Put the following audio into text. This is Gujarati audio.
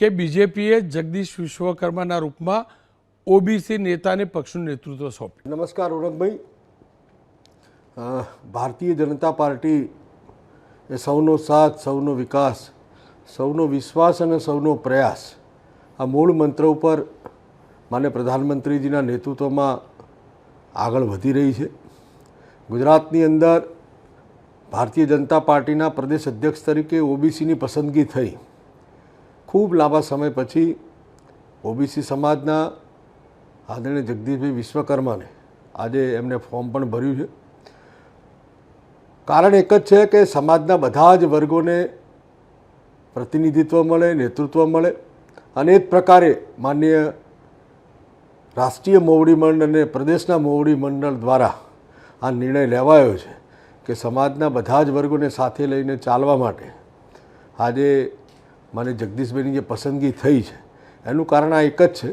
કે બીજેપીએ જગદીશ વિશ્વકર્માના રૂપમાં ઓબીસી નેતાને પક્ષનું નેતૃત્વ સોંપ્યું. નમસ્કાર ઓરંગભાઈ ભારતીય જનતા પાર્ટી એ સૌનો સાથ, સૌનો વિકાસ, સૌનો વિશ્વાસ અને સૌનો પ્રયાસ આ મૂળ મંત્ર ઉપર માન્ય પ્રધાનમંત્રીજીના નેતૃત્વમાં આગળ વધી રહી છે. ગુજરાતની અંદર ભારતીય જનતા પાર્ટીના પ્રદેશ અધ્યક્ષ તરીકે ઓબીસીની પસંદગી થઈ. ખૂબ લાંબા સમય પછી ઓબીસી સમાજના આદરણીય જગદીશભાઈ વિશ્વકર્માને આજે એમને ફોર્મ પણ ભર્યું છે. કારણ એક જ છે કે સમાજના બધા જ વર્ગોને પ્રતિનિધિત્વ મળે, નેતૃત્વ મળે અને એ જ પ્રકારે માન્ય રાષ્ટ્રીય મોવડી મંડળ અને પ્રદેશના મોવડી મંડળ દ્વારા આ નિર્ણય લેવાયો છે કે સમાજના બધા જ વર્ગોને સાથે લઈને ચાલવા માટે આજે મને જગદીશભાઈની જે પસંદગી થઈ છે એનું કારણ આ એક જ છે